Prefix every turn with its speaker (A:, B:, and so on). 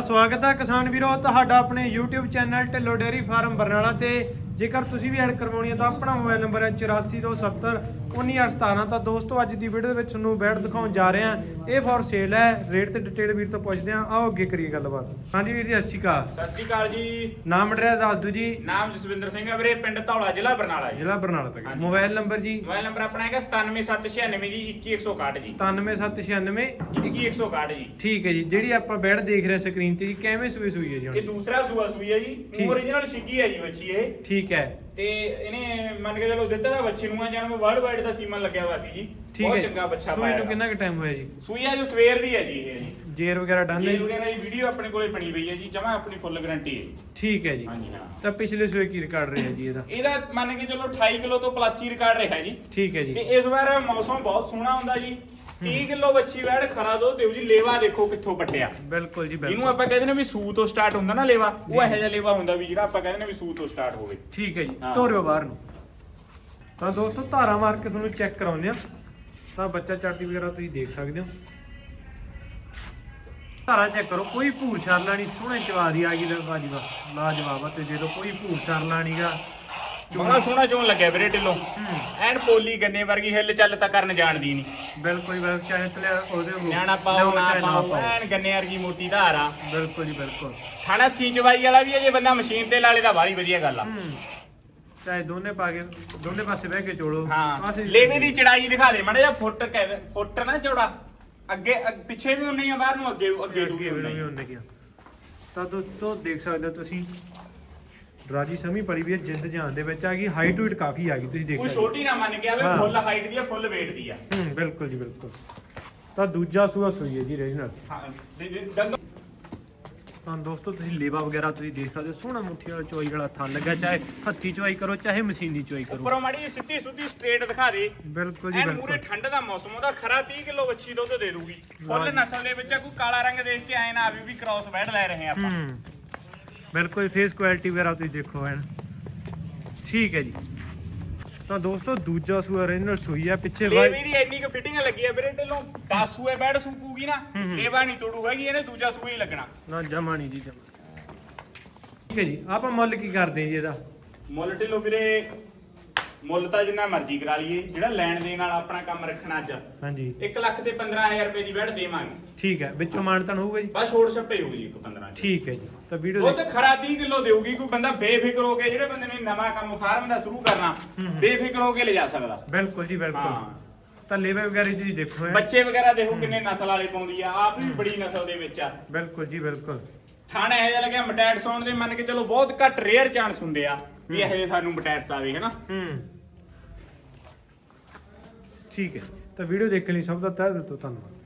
A: ਸਵਾਗਤ ਹੈ ਕਿਸਾਨ ਵੀਰੋ ਤੁਹਾਡਾ ਆਪਣੇ YouTube channel Dhillon dairy farm Barnala ਤੇ ਜੇਕਰ ਤੁਸੀਂ ਵੀ ਐਡ ਕਰਵਾਉਣੀ ਹੈ ਤਾਂ ਆਪਣਾ ਮੋਬਾਈਲ ਨੰਬਰ ਹੈ 8427 19817 ਤਾਂ ਦੋਸਤੋ ਅੱਜ ਦੀ ਵੀਡੀਓ ਦੇ ਵਿੱਚ ਤੁਹਾਨੂੰ ਬੈਡ ਦਿਖਾਉਣ ਜਾ ਰਹੇ ਹਾਂ। ਇਹ ਫॉर ਸੇਲ ਹੈ। ਰੇਟ ਤੇ ਡਿਟੇਲ ਵੀਰ ਤੋਂ ਪੁੱਛਦੇ ਹਾਂ। ਆਓ ਅੱਗੇ ਕਰੀਏ ਗੱਲਬਾਤ। ਹਾਂਜੀ ਵੀਰ ਜੀ ਸਤਿ ਸ਼੍ਰੀ ਅਕਾਲ।
B: ਸਤਿ ਸ਼੍ਰੀ ਅਕਾਲ ਜੀ।
A: ਨਾਮ ਐਡਰੈਸ ਦੱਸ ਦਿਓ ਜੀ।
B: ਨਾਮ ਜਸਵਿੰਦਰ ਸਿੰਘ ਹੈ ਵੀਰੇ ਪਿੰਡ ਧੌਲਾ ਜ਼ਿਲ੍ਹਾ ਬਰਨਾਲਾ ਜੀ।
A: ਜ਼ਿਲ੍ਹਾ ਬਰਨਾਲਾ
B: ਹਾਂਜੀ।
A: ਮੋਬਾਈਲ ਨੰਬਰ ਜੀ?
B: ਮੋਬਾਈਲ ਨੰਬਰ ਆਪਣਾ ਹੈਗਾ 97796 ਜੀ 21161 ਜੀ।
A: 97796
B: 21161 ਜੀ।
A: ਠੀਕ ਹੈ ਜੀ। ਜਿਹੜੀ ਆਪਾਂ ਬੈਡ ਦੇਖ ਰਹੇ ਸਕਰੀਨ ਤੇ ਜੀ ਕਿਵੇਂ ਸੂਈ ਸੂਈ ਹੈ ਜੀ
B: ਇਹ ਦੂਸਰਾ ਸੂਆ ਸੂਈ ਹੈ ਜੀ।
A: ਠੀਕ।
B: ਓਰੀਜਨਲ ਛਿੱਗੀ ਹੈ ਜੀ ਬੱਚੀ ਇਹ।
A: ਠੀਕ ਹੈ।
B: ਤੇ ਇਹਨੇ ਮੰਨ ਕੇ ਚਲੋ ਦਿੱਤਾ ਦਾ ਬੱਚੀ ਨੂੰ ਆ ਜਨਮ ਵਰਲਡ ਵਾਈਡ ਦਾ ਸੀਮਨ ਲੱਗਿਆ ਹੋਇਆ ਸੀ ਜੀ।
A: ਠੀਕ
B: ਬਹੁਤ
A: ਹੈ
B: ਚੰਗਾ ਬੱਚਾ
A: ਸੂਈ
B: ਪਾਇਆ
A: ਨੂੰ ਕਿੰਨਾ ਕੁ ਟਾਈਮ ਹੋਇਆ ਜੀ?
B: ਸੂਈ ਹੈ ਜੋ ਸਵੇਰ ਦੀ ਹੈ ਜੀ ਇਹ ਜੀ।
A: ਜੇਰ ਵਗੈਰਾ ਡਨ ਹੈ?
B: ਵਗੈਰਾ ਇਹ ਵੀਡੀਓ ਆਪਣੇ ਕੋਲੇ ਬਣੀ ਹੋਈ ਹੈ ਜੀ ਜਮਾ ਆਪਣੀ ਫੁੱਲ ਗਾਰੰਟੀ ਹੈ
A: ਠੀਕ ਹੈ ਜੀ।
B: ਹਾਂਜੀ ਹਾਂ।
A: ਤਾਂ ਪਿਛਲੇ ਸੂਏ ਕੀ ਰਿਕਾਰਡ ਰਿਹਾ ਜੀ ਇਹਦਾ?
B: ਇਹਦਾ ਮੰਨ ਕੇ ਚਲੋ 28 ਕਿਲੋ ਤੋਂ ਪਲੱਸ ਹੀ ਰਿਕਾਰਡ ਰਿਹਾ ਜੀ।
A: ਠੀਕ ਹੈ
B: ਤੇ
A: ਜੀ
B: ਇਸ ਵਾਰ ਮੌਸਮ ਬਹੁਤ ਸੋਹਣਾ ਹੁੰਦਾ ਜੀ। 30 ਕਿਲੋ ਬੱਚੀ ਵੈੜ ਖਰਾ ਦੋ ਦਿਓ ਜੀ ਲੇਵਾ ਦੇਖੋ ਕਿੱਥੋਂ ਪੱਟਿਆ।
A: ਬਿਲਕੁਲ ਜੀ ਬਿਲਕੁਲ।
B: ਆਪਾਂ ਕਹਿੰਦੇ ਨੇ ਵੀ ਸੂ ਤੋਂ ਸਟਾਰਟ ਹੁੰਦਾ ਨਾ ਲੇਵਾ ਉਹ। ਇਹੋ ਜਿਹਾ ਲੇਵਾ ਹੁੰਦਾ ਵੀ ਜਿਹੜਾ ਆਪਾਂ ਕਹਿੰਦੇ ਨੇ ਵੀ ਸੂ ਤੋਂ ਸਟਾਰਟ ਹੋਵੇ।
A: ਠੀਕ ਹੈ ਜੀ
B: ਹਾਂ।
A: ਤੋਰਿਓ ਬਾਹਰ ਨੂੰ। ਤਾਂ ਦੋਸਤੋ ਧਾਰਾ ਮਾਰ ਕੇ ਤੁਹਾਨੂੰ ਚੈੱਕ ਕਰਾਉਂਦੇ ਆ ਤਾਂ ਬੱਚਾ ਚਾਟੀ ਵਗੈਰਾ ਤੁਸੀਂ ਦੇਖ ਸਕਦੇ ਹੋ। ਧਾਰਾ ਚੈੱਕ ਕਰੋ ਕੋਈ ਭੂਰ ਛਾਲਾ ਨਹੀਂ ਸੋਹਣੇ ਚਵਾਦੀ ਆ ਗਈ ਬਾਜੀ ਵਾ ਲਾਜਵਾਬ ਆ ਤੇ ਦੇ ਦੋ ਕੋਈ ਭੂਰ ਛਾਲਾ ਨਹੀਂਗਾ
B: ਬੜਾ ਸੋਹਣਾ ਚੋਣ ਲੱਗਿਆ ਵੀਰੇ ਢਿੱਲੋਂ।
A: ਹੂੰ।
B: ਐਨ ਪੋਲੀ ਗੰਨੇ ਵਰਗੀ ਹਿੱਲ ਚੱਲ ਤਾਂ ਕਰਨ ਜਾਣਦੀ ਨਹੀਂ।
A: ਬਿਲਕੁਲ ਬਿਲਕੁਲ ਚਾਹੇ ਤਲੇ ਉਹਦੇ ਉਹ-
B: ਨਿਆਣਾ ਪਾਓ ਨਾ ਪਾਓ ਐਨ ਗੰਨੇ ਵਰਗੀ ਮੋਟੀ ਧਾਰ ਆ।
A: ਬਿਲਕੁਲ ਜੀ ਬਿਲਕੁਲ।
B: ਖਾਣਾ ਥੀ ਚਵਾਈ ਵਾਲਾ ਵੀ ਹੈ ਜੇ ਬੰਦਾ ਮਸ਼ੀਨ ਤੇ ਲਾਲੇ ਦਾ ਬਾਰੀ ਵਧੀਆ ਗੱਲ ਆ।
A: ਹੂੰ। ਚਾਹੇ ਦੋਨੇ ਪਾ ਕੇ ਦੋਨੇ ਪਾਸੇ ਬਹਿ ਕੇ ਚੋਲੋ
B: ਹਾਂ ਲੇਵੇ ਦੀ ਚੜਾਈ ਦਿਖਾ ਦੇ ਮਾੜਾ ਜਿਹਾ ਫੁੱਟ ਫੁੱਟ ਨਾ ਚੌੜਾ। ਅੱਗੇ ਪਿੱਛੇ ਵੀ ਉਨੀ ਆ ਬਾਹਰ ਨੂੰ ਅੱਗੇ ਅੱਗੇ ਵੀ ਹੀ।
A: ਉਹਨੇ ਕਿਹਾ ਤਾਂ ਦੋਸਤੋ ਦੇਖ ਸਕਦੇ ਹੋ ਤੁਸੀਂ ਰਾਜੀ ਸਮੀ ਪੜੀ ਵੀ ਜਿੰਦ ਜਾਨ ਦੇ ਵਿੱਚ ਆ ਗਈ ਹਾਈਟ weight ਕਾਫੀ ਆ ਗਈ ਤੁਸੀਂ ਦੇਖ
B: ਕੋਈ
A: ਸਕਦੇ ਹੋ।
B: ਛੋਟੀ ਨਾ ਮੰਨ ਕੇ ਆਵੇ
A: ਹਾਂ।
B: ਫੁੱਲ ਹਾਈਟ ਦੀ ਆ ਫੁੱਲ weight ਦੀ ਆ।
A: ਹੂੰ ਬਿਲਕੁਲ ਜੀ ਬਿਲਕੁਲ। ਤਾਂ ਦੂਜਾ ਸੂਆ ਸੂਈ ਹੈ ਜੀ ਰੀਜਨਲ।
B: ਹਾਂ ਦੇ- ਦੇ- ਦੰਦ
A: ਤਾਂ ਦੋਸਤੋ ਤੁਸੀਂ ਲੇਵਾ ਵਗੈਰਾ ਤੁਸੀਂ ਦੇਖ ਸਕਦੇ ਹੋ ਸੋਹਣਾ ਮੁੱਠੀ ਵਾਲਾ ਚੋਈ ਵਾਲਾ ਥਣ ਲੱਗਾ ਚਾਹੇ ਹੱਥੀ ਚੋਈ ਕਰੋ ਚਾਹੇ ਮਸ਼ੀਨੀ ਚੋਈ ਕਰੋ।
B: ਉੱਪਰੋਂ ਮਾੜੀ ਜਿਹੀ ਸਿੱਧੀ ਸੁੱਧੀ ਸਟ੍ਰੇਟ ਦਿਖਾ ਦੇ।
A: ਬਿਲਕੁਲ ਜੀ
B: ਐਨ ਮੂਰੇ
A: ਬਿਲਕੁਲ
B: ਠੰਡ ਦਾ ਮੌਸਮ ਉਹਦਾ ਖਰਾ 30 ਕਿਲੋ ਵੱਛੀ ਦੁੱਧ ਦੇ ਦੂਗੀ। ਫੁੱਲ। ਨਸਲ ਦੇ ਵਿੱਚ ਆ, ਕੋਈ ਕਾਲਾ ਰੰਗ ਦੇਖ ਕੇ ਆਏ ਨਾ ਆਵੇ ਵੀ ਕ੍ਰਾਸ ਬੈਡ ਲੈ ਰਹੇ ਆਪਾਂ।
A: ਹੂੰ। ਬਿਲਕੁਲ ਫੇਸ ਕੁਆਲਿਟੀ ਵਗੈਰਾ ਤੁਸੀਂ ਦੇਖੋ ਐਨ। ਠੀਕ ਹੈ ਜੀ। ਤਾਂ ਦੋਸਤੋ ਦੂਜਾ ਸੂਆ ਰੀਜਨਲ ਸੂਈ ਆ ਪਿੱਛੇ
B: ਲੇਵੇ
A: ਵਾਈ
B: ਦੀ ਇੰਨੀ ਕੁ ਫਿਟਿੰਗ ਲੱਗੀ ਆ ਵੀਰੇ ਢਿੱਲੋਂ। 10 ਸੂਏ ਬੈਡ ਸੂਕੂਗੀ ਨਾ। ਲੇਵਾ ਨਹੀਂ ਤੋੜੂ ਹੈਗੀ ਇਹਨੇ ਦੂਜਾ ਸੂਆ ਹੀ ਲੱਗਣਾ।
A: ਨਾ ਜਮਾ ਨਹੀਂ ਜੀ ਜਮਾ। ਠੀਕ ਹੈ ਜੀ ਆਪਾਂ ਮੁੱਲ ਕੀ ਕਰਦੇ ਜੀ ਇਹਦਾ?
B: ਮੁੱਲ ਢਿੱਲੋਂ ਵੀਰੇ ਮੁੱਲ ਤਾਂ ਜਿੰਨਾ ਮਰਜ਼ੀ ਕਰਾ ਲਈਏ ਜਿਹੜਾ ਲੈਣ ਦੇਣ ਵਾਲਾ ਆਪਣਾ ਕੰਮ ਰੱਖਣਾ ਅੱਜ।
A: ਹਾਂਜੀ।
B: 1 ਲੱਖ ਤੇ 15000 ਰੁਪਏ ਦੀ ਬੈਡ ਦੇਵਾਂਗੇ।
A: ਠੀਕ ਹੈ ਵਿੱਚੋਂ ਮਾਨਤਨ ਹੋਊਗਾ ਜੀ?
B: ਬਸ ਛੋੜ ਛੱਪੇ ਹੋਊਗੀ ਜੀ ਇੱਕ 15 ਚ
A: ਠੀਕ ਹੈ ਜੀ ਤਾਂ ਵੀਡੀਓ
B: ਦੁੱਧ ਖਰਾ 30 ਕਿਲੋ ਦੇਊਗੀ ਕੋਈ ਬੰਦਾ ਬੇਫਿਕਰ ਹੋ ਕੇ ਜਿਹੜੇ ਬੰਦੇ ਨੇ ਨਵਾਂ ਕੰਮ ਫਾਰਮ ਦਾ ਸ਼ੁਰੂ ਕਰਨਾ। ਬੇਫਿਕਰ ਹੋ ਕੇ ਲਿਜਾ ਸਕਦਾ।
A: ਬਿਲਕੁਲ ਜੀ ਬਿਲਕੁਲ।
B: ਹਾਂ।
A: ਤਾਂ ਲੇਵੇ ਵਗੈਰਾ ਜੀ ਦੇਖੋ।
B: ਬੱਚੇ ਵਗੈਰਾ ਦੇਖੋ ਕਿੰਨੇ ਨਸਲ ਵਾਲੇ ਪਾਉਂਦੀ ਆ ਆਪ ਵੀ ਬੜੀ ਨਸਲ ਦੇ ਵਿੱਚ ਆ।
A: ਬਿਲਕੁਲ ਜੀ ਬਿਲਕੁਲ।
B: ਥਾਣੇ ਇਹੋ ਜਿਹਾ ਲੱਗਿਆ ਮਟੈਟ ਸੌਣ ਦੇ ਮੰਨ ਕੇ ਚਲੋ ਬਹੁਤ ਘੱਟ ਰੇਅਰ ਚਾਂਸ ਹੁੰਦੇ ਆ ਵੀ ਇਹੋ ਤੁਹਾਨੂੰ ਮਟੈਟਸ ਆਵੇ ਹਨਾ?
A: ਹੂੰ। ਠੀਕ ਹੈ। ਤਾਂ ਵੀਡੀਓ ਦੇਖਣ ਲਈ ਸਭ ਦਾ ਤਹਿ ਦਿਲ ਤੋਂ ਧੰਨਵਾਦ।